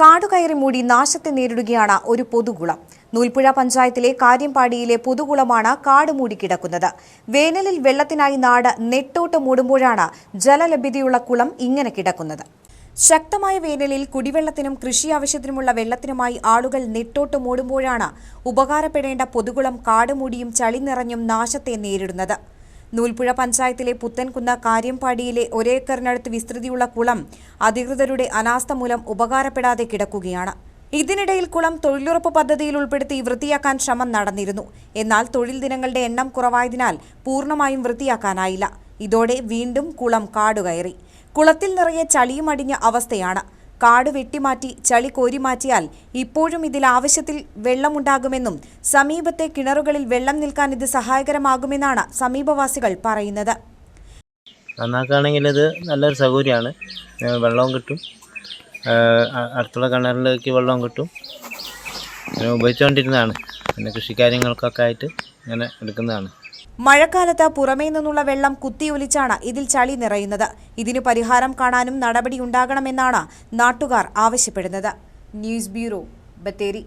കാടുകയറി മൂടി നാശത്തെ നേരിടുകയാണ് ഒരു പൊതുകുളം. നൂൽപ്പുഴ പഞ്ചായത്തിലെ കാര്യംപാടിയിലെ പൊതുകുളമാണ് കാട് മൂടിക്കിടക്കുന്നത് വേനലിൽ വെള്ളത്തിനായി നാട് നെട്ടോട്ട് മൂടുമ്പോഴാണ് ജലലഭ്യതയുള്ള കുളം ഇങ്ങനെ കിടക്കുന്നത്. ശക്തമായ വേനലിൽ കുടിവെള്ളത്തിനും കൃഷി ആവശ്യത്തിനുമുള്ള വെള്ളത്തിനുമായി ആളുകൾ നെട്ടോട്ട് മൂടുമ്പോഴാണ് ഉപകാരപ്പെടേണ്ട പൊതുകുളം കാടുമൂടിയും ചളി നിറഞ്ഞും നാശത്തെ നേരിടുന്നത്. നൂൽപ്പുഴ പഞ്ചായത്തിലെ പുത്തൻകുന്ന കാര്യംപാടിയിലെ ഒരേക്കറിനടുത്ത് വിസ്തൃതിയുള്ള കുളം അധികൃതരുടെ അനാസ്ഥ മൂലം ഉപകാരപ്പെടാതെ കിടക്കുകയാണ്. ഇതിനിടയിൽ കുളം തൊഴിലുറപ്പ് പദ്ധതിയിൽ ഉൾപ്പെടുത്തി വൃത്തിയാക്കാൻ ശ്രമം നടന്നിരുന്നു. എന്നാൽ തൊഴിൽ ദിനങ്ങളുടെ എണ്ണം കുറവായതിനാൽ പൂർണമായും വൃത്തിയാക്കാനായില്ല. ഇതോടെ വീണ്ടും കുളം കാടുകയറി. കുളത്തിൽ നിറയെ ചളിയും അടിഞ്ഞ അവസ്ഥയാണ്. കാട് വെട്ടിമാറ്റി ചളി കോരിമാറ്റിയാൽ ഇപ്പോഴും ഇതിൽ ആവശ്യത്തിൽ വെള്ളമുണ്ടാകുമെന്നും സമീപത്തെ കിണറുകളിൽ വെള്ളം നിൽക്കാൻ ഇത് സഹായകരമാകുമെന്നാണ് സമീപവാസികൾ പറയുന്നത്. നന്നാക്കുകയാണെങ്കിൽ ഇത് നല്ലൊരു സൗകര്യമാണ്. വെള്ളവും കിട്ടും. അടുത്തുള്ള കിണറിലേക്ക് വെള്ളവും കിട്ടും. ഉപയോഗിച്ചുകൊണ്ടിരുന്നതാണ്. പിന്നെ കൃഷിക്കാര്യങ്ങൾക്കൊക്കെ ആയിട്ട് ഇങ്ങനെ എടുക്കുന്നതാണ്. മഴക്കാലത്ത് പുറമേ നിന്നുള്ള വെള്ളം കുത്തിയൊലിച്ചാണ് ഇതിൽ ചളി നിറയുന്നത്. ഇതിന് പരിഹാരം കാണാനും നടപടിയുണ്ടാകണമെന്നാണ് നാട്ടുകാർ ആവശ്യപ്പെടുന്നത്. News bureau Bathery.